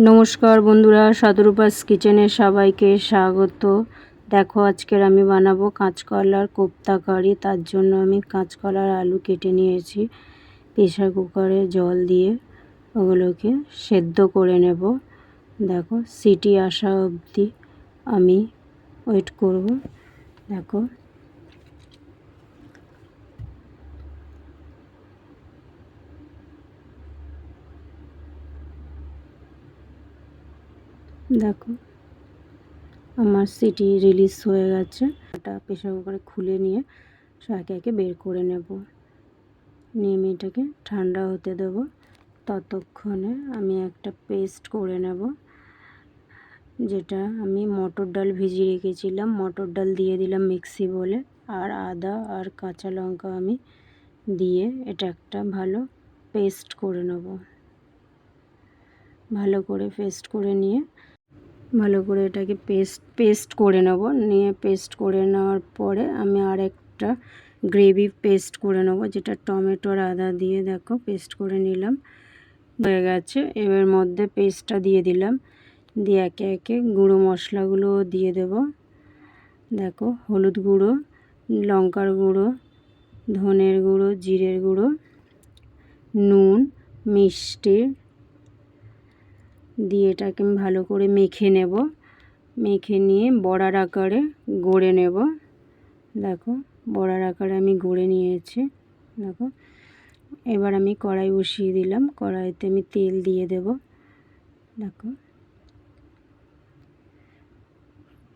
নমস্কার বন্ধুরা সাধুরূপাস কিচেনে সবাইকে স্বাগত। দেখো, আজকের আমি বানাবো কাঁচকলার কোপ্তা কারি। তার জন্য আমি কাঁচকলার আলু কেটে নিয়েছি প্রেশার কুকারে জল দিয়ে। ওগুলোকে সেদ্ধ করে নেব। দেখো, সিটি আসা অবধি আমি ওয়েট করব। দেখো দেখো, আমার সিটি রিলিজ হয়ে গেছে। এটা প্রেশার কুকারে খুলে নিয়ে একে একে বের করে নেব। নিয়ে এটাকে ঠান্ডা হতে দেব। ততক্ষণে আমি একটা পেস্ট করে নেব, যেটা আমি মটর ডাল ভিজিয়ে রেখেছিলাম। মটর ডাল দিয়ে দিলাম মিক্সি বলে, আর আদা আর কাঁচা লঙ্কা আমি দিয়ে এটা একটা ভালো পেস্ট করে নেব। ভালো করে পেস্ট করে নিয়ে ভালো করে এটাকে পেস্ট পেস্ট করে নেব। নিয়ে পেস্ট করে নেওয়ার পরে আমি আর একটা গ্রেভি পেস্ট করে নেব, যেটা টমেটোর আদা দিয়ে দেখো পেস্ট করে নিলাম। হয়ে গেছে এবার মধ্যে পেস্টটা দিয়ে দিলাম। দিয়ে একে একে গুঁড়ো মশলাগুলো দিয়ে দেব। দেখো, হলুদ গুঁড়ো, লঙ্কার গুঁড়ো, ধনের গুঁড়ো, জিরের গুঁড়ো, নুন, মিষ্টি দিয়ে এটাকে আমি ভালো করে মেখে নেব। মেখে নিয়ে বড়ার আকারে গড়ে নেব। দেখো, বড়ার আকারে আমি গড়ে নিয়েছি। দেখো, এবার আমি কড়াই বসিয়ে দিলাম। কড়াইতে আমি তেল দিয়ে দেব। দেখো,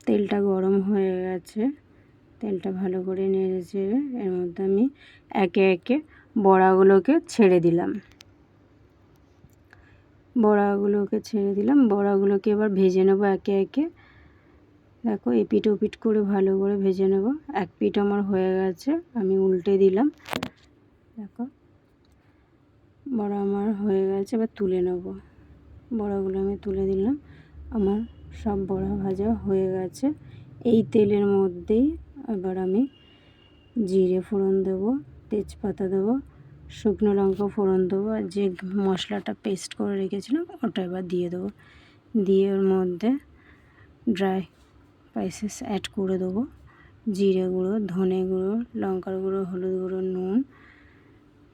তেলটা গরম হয়ে গেছে। তেলটা ভালো করে নেড়ে এর মধ্যে আমি একে একে বড়াগুলোকে ছেড়ে দিলাম। বড়াগুলোকে ছেড়ে দিলাম। বড়াগুলোকে এবার ভেজে নেব একে একে। দেখো, এপিট ওপিট করে ভালো করে ভেজে নেব। এক পিঠ আমার হয়ে গেছে, আমি উল্টে দিলাম। দেখো, বড়া আমার হয়ে গেছে, এবার তুলে নেব। বড়াগুলো আমি তুলে দিলাম। আমার সব বড়া ভাজা হয়ে গেছে। এই তেলের মধ্যেই এবার আমি জিরে ফোড়ন দেবো, তেজপাতা দেবো শুকনো লঙ্কা ফোড়ন দেবো আর যে মশলাটা পেস্ট করে রেখেছিলাম ওটা এবার দিয়ে দেবো। দিয়ে ওর মধ্যে ড্রাই স্পাইসেস অ্যাড করে দেবো। জিরে গুঁড়ো, ধনে গুঁড়ো, লঙ্কার গুঁড়ো, হলুদ গুঁড়ো, নুন,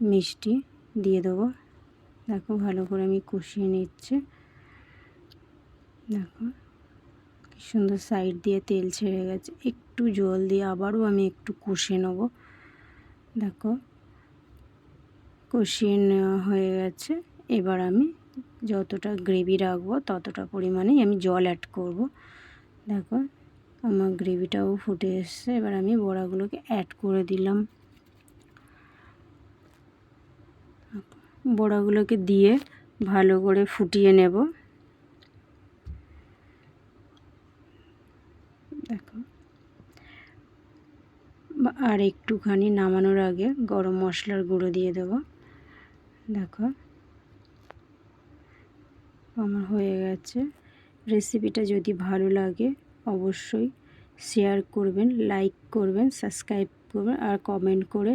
মিষ্টি দিয়ে দেবো। দেখো ভালো করে আমি কষিয়ে নিচ্ছি। দেখো কি সুন্দর সাইড দিয়ে তেল ছেড়ে গেছে। একটু জল দিয়ে আবারও আমি একটু কষিয়ে নেব। দেখো কষিয়ে নেওয়া হয়ে গেছে। এবার আমি যতটা গ্রেভি রাখব ততটা পরিমাণেই আমি জল অ্যাড করব। দেখো, আমার গ্রেভিটাও ফুটে এসছে। এবার আমি বড়াগুলোকে অ্যাড করে দিলাম। বড়াগুলোকে দিয়ে ভালো করে ফুটিয়ে নেব। দেখো। আর একটুখানি নামানোর আগে গরম মশলার গুঁড়ো দিয়ে দেবো। দেখো। আমার হয়ে গেছে। রেসিপিটা যদি ভালো লাগে, অবশ্যই শেয়ার করবেন, লাইক করবেন, সাবস্ক্রাইব করবেন, আর কমেন্ট করে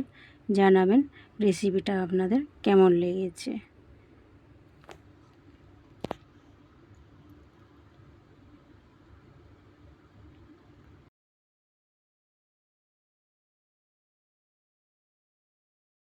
জানাবেন রেসিপিটা আপনাদের কেমন লেগেছে।